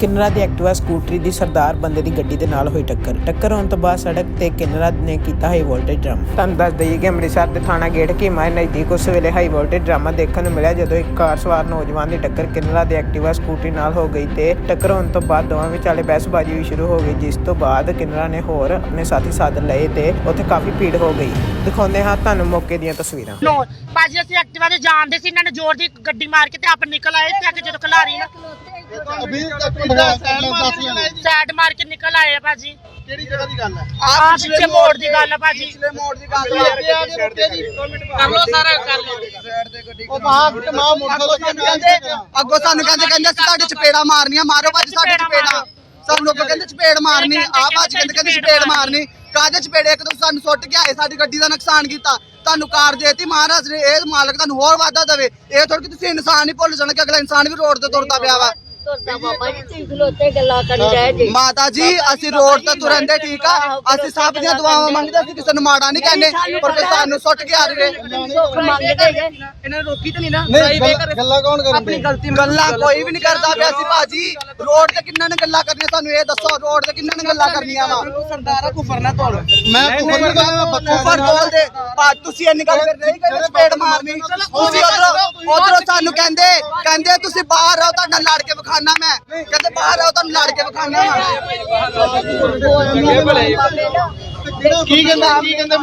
ਕਿੰਨਰਾ ਦੀ Activa ਸਕੂਟਰੀ ਦੀ ਸਰਦਾਰ ਬੰਦੇ ਦੀ ਗੱਡੀ ਦੇ ਨਾਲ ਹੋਈ ਟੱਕਰ। ਟੱਕਰ ਹੋਣ ਤੋਂ ਬਾਅਦ ਸੜਕ ਤੇ ਕਿੰਨਰਾ ਨੇ ਕੀਤਾ ਹਾਈ ਵੋਲਟੇਜ ਡਰਮ ਤੁਹਾਨੂੰ ਦੱਸ ਦਈਏ ਕਿ ਅੰਮ੍ਰਿਤਸਰ ਦੇ ਥਾਣਾ ਗੇਟ ਕੀਮਾ ਨਜ਼ਦੀਕ ਉਸ ਵੇਲੇ ਹਾਈ ਵੋਲਟੇਜ ਡਰਾਮਾ ਦੇਖਣ ਨੂੰ ਮਿਲਿਆ ਜਦੋਂ ਇੱਕ ਕਾਰ ਸਵਾਰ ਨੌਜਵਾਨ ਦੀ ਟੱਕਰ ਕਿੰਨਰਾ ਦੇ ਐਕਟਿਵਾ ਸਕੂਟਰੀ ਨਾਲ ਹੋ ਗਈ ਤੇ ਟੱਕਰ ਹੋਣ ਤੋਂ ਬਾਅਦ ਦੋਵਾਂ ਵਿਚਾਲੇ ਬਹਿਸਬਾਜ਼ੀ ਵੀ ਸ਼ੁਰੂ ਹੋ ਗਈ ਜਿਸ ਤੋਂ ਬਾਅਦ ਕਿੰਨਰਾ ਨੇ ਹੋਰ ਆਪਣੇ ਸਾਥੀ ਸਾਧ ਲਏ ਤੇ ਉੱਥੇ ਕਾਫੀ ਭੀੜ ਹੋ ਗਈ। ਦਿਖਾਉਂਦੇ ਹਾਂ ਤੁਹਾਨੂੰ ਮੌਕੇ ਦੀਆਂ ਤਸਵੀਰਾਂ। ਨੋ ਭਾਜੀ ਅਸੀਂ ਐਕਟਿਵਾ ਤੇ ਜਾਣਦੇ ਸੀ ਇਹਨਾਂ ਨੇ ਜ਼ੋਰ ਦੀ ਗੱਡੀ ਮਾਰ ਕੇ ਤੇ ਆਪ ਨਿਕਲ ਆਏ ਤੇ ਅੱਗੇ ਜਦੋਂ ਖਲਾਰੀ ਨਾ ਅਭੀ ਤੱਕ ਦੱਸ ਲੈਣਾ ਸਾਈਡ ਮਾਰ ਕੇ ਨਿਕਲ ਆਏ ਆ ਭਾਜੀ। ਕਿਹੜੀ ਜਗ੍ਹਾ ਦੀ ਗੱਲ ਹੈ? ਆ ਪਿੱਛੇ ਮੋੜ ਦੀ ਗੱਲ ਆ ਭਾਜੀ। ਪਿਛਲੇ ਮੋੜ ਦੀ ਗੱਲ ਹੈ ਕਰ ਲੋ ਸਾਰਾ ਕਰ ਲੋ ਉਹ ਬਾਹਰ ਤੇ ਮਾਂ ਮੋਟਰਸਾਈਕਲ ਕਹਿੰਦੇ ਅੱਗੋਂ ਸਾਨੂੰ ਕਹਿੰਦੇ ਕਹਿੰਦੇ ਅਸੀਂ ਤੁਹਾਡੇ ਚਪੇੜਾ ਮਾਰਨੀਆਂ। ਮਾਰੋ ਭਾਜੀ ਸਾਡੇ ਚਪੇੜਾ ਸਭ ਲੋਕ ਕਹਿੰਦੇ ਚਪੇੜ ਮਾਰਨੀ। ਆ ਭਾਜੀ ਕਹਿੰਦੇ ਕਹਿੰਦੇ ਚਪੇੜ ਮਾਰਨੀ। ਕਾਹਦੇ ਚਪੇੜੇ? ਇੱਕ ਤਾਂ ਸਾਨੂੰ ਸੁੱਟ ਕੇ ਆਏ ਸਾਡੀ ਗੱਡੀ ਦਾ ਨੁਕਸਾਨ ਕੀਤਾ। ਤੁਹਾਨੂੰ ਕਾਰ ਦੇਤੀ। ਮਹਾਰਾਜ ਨੇ ਇਹ ਮਾਲਕ ਤੁਹਾਨੂੰ ਹੋਰ ਵਾਧਾ ਦੇਵੇ। ਇਹ ਥੋੜੀ ਕਿ ਤੁਸੀਂ ਇਨਸਾਨ ਹੀ ਭੁੱਲ ਜਾਣਾ ਕਿ ਅਗਲਾ ਇਨਸਾਨ ਵੀ ਰੋਡ ਤੇ ਤੁਰਦਾ ਪਿਆ ਵਾ। ਤੁਰਦਾ ਬਾਬਾ ਜੀ ਤੁਸੀਂ ਖਲੋਤੇ ਗੱਲਾਂ ਕਰੀ ਜਾਏ ਜੀ। ਮਾਤਾ ਜੀ ਅਸੀਂ ਰੋਡ ਤੇ ਤੁਰੰਦੇ ਠੀਕ ਆ। ਅਸੀਂ ਸਭ ਦੀਆਂ ਦੁਆਵਾਂ ਮੰਗਦੇ ਅਸੀਂ ਕਿਸੇ ਨੂੰ ਮਾੜਾ ਨਹੀਂ ਕਹਿੰਦੇ ਪਰ ਕੋਈ ਸਾਨੂੰ ਸੁੱਟ ਕੇ ਆ ਰਹੇ। ਸੁੱਖ ਮੰਗਦੇ ਜੇ ਇਹਨਾਂ ਨੇ ਰੋਕੀ ਤੇ ਨਹੀਂ ਨਾ। ਗੱਲਾਂ ਕੌਣ ਕਰਨ ਆਪਣੀ ਗਲਤੀ ਗੱਲਾਂ ਕੋਈ ਵੀ ਨਹੀਂ ਕਰਦਾ ਪਿਆ ਸੀ ਭਾਜੀ। ਰੋਡ ਤੇ ਕਿੰਨਾਂ ਨੇ ਗੱਲਾਂ ਕਰਨੀਆਂ ਸਾਨੂੰ ਇਹ ਦੱਸੋ ਰੋਡ ਤੇ ਕਿੰਨਾਂ ਨੇ ਗੱਲਾਂ ਕਰਨੀਆਂ ਵਾ ਸਰਦਾਰਾ ਕੁਫਰ ਨਾ ਤੋੜ ਮੈਂ ਕੁਫਰ ਬੱਚਾ ਕੁਫਰ ਤੋੜ ਦੇ ਭਾ ਤੁਸੀਂ ਇੰਨੀ ਗੱਲ ਕਰ ਨਹੀਂ ਕਹਿੰਦੇ ਚਪੇੜ ਮਾਰਨੀ ਤੁਸੀਂ ਉਧਰੋਂ ਉਧਰੋਂ ਸਾਨੂੰ ਕਹਿੰਦੇ ਕਹਿੰਦੇ ਤੁਸੀਂ ਬਾਹਰ ਆਓ ਤੁਹਾਡਾ ਲੜ ਕੇ ਵਿਖਾਣਾ ਮੈਂ ਕਹਿੰਦੇ ਬਾਹਰ ਆਓ ਤੁਹਾਨੂੰ ਲੜ ਕੇ ਵਿਖਾਣਾ ਮੈਂ ਕੀ ਕਹਿੰਦਾ ਕੀ ਕਹਿੰਦੇ